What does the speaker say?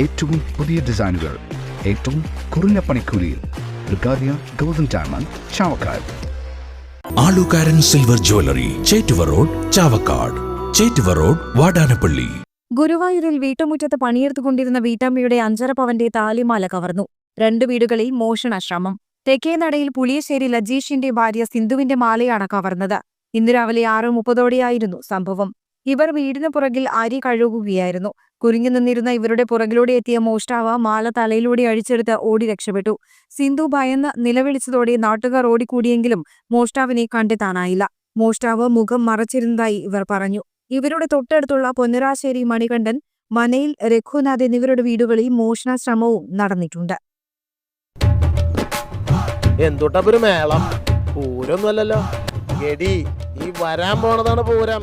ഏറ്റവും പുതിയ ഡിസൈനുകൾ ഏറ്റവും കുറഞ്ഞ പണിക്കൂലിയിൽ. ബ്രിഗാദിയ golden diamond Chavakkad. Alukkaran silver jewellery Chettuva road Chavakkad. Chettuva road Vadanappally. ഗുരുവായൂരിൽ വീട്ടുമുറ്റത്ത് പണിയെടുത്തുകൊണ്ടിരുന്ന വീട്ടമ്മയുടെ അഞ്ചര പവന്റെ താലിമാല കവർന്നു. രണ്ട് വീടുകളിൽ മോഷണ ശ്രമം തെക്കേനടയിൽ പുളിയശ്ശേരി ലജീഷിന്റെ ഭാര്യ സിന്ധുവിന്റെ മാലയാണ് കവർന്നത്. ഇന്ന് രാവിലെ ആറ് മുപ്പതോടെയായിരുന്നു സംഭവം. ഇവർ വീടിനു പുറകിൽ അരി കഴുകുകയായിരുന്നു. കുരിഞ്ഞു നിന്നിരുന്ന ഇവരുടെ പുറകിലൂടെ എത്തിയ മോഷ്ടാവ് മാല തലയിലൂടെ അഴിച്ചെടുത്ത് ഓടി രക്ഷപ്പെട്ടു. സിന്ധു ഭയന്ന് നിലവിളിച്ചതോടെ നാട്ടുകാർ ഓടിക്കൂടിയെങ്കിലും മോഷ്ടാവിനെ കണ്ടെത്താനായില്ല. മോഷ്ടാവ് മുഖം മറച്ചിരുന്നതായി ഇവർ പറഞ്ഞു. ഇവരുടെ തൊട്ടടുത്തുള്ള പൊന്നരാശ്ശേരി മണികണ്ഠൻ മനയിൽ രഘുനാഥ് എന്നിവരുടെ വീടുകളിൽ മോഷണ ശ്രമവും നടന്നിട്ടുണ്ട്. എന്തുട്ടപ്പൊ ഒരു മേളം? പൂരൊന്നുമല്ലല്ലോ ഈ വരാൻ പോണതാണ് പൂരം.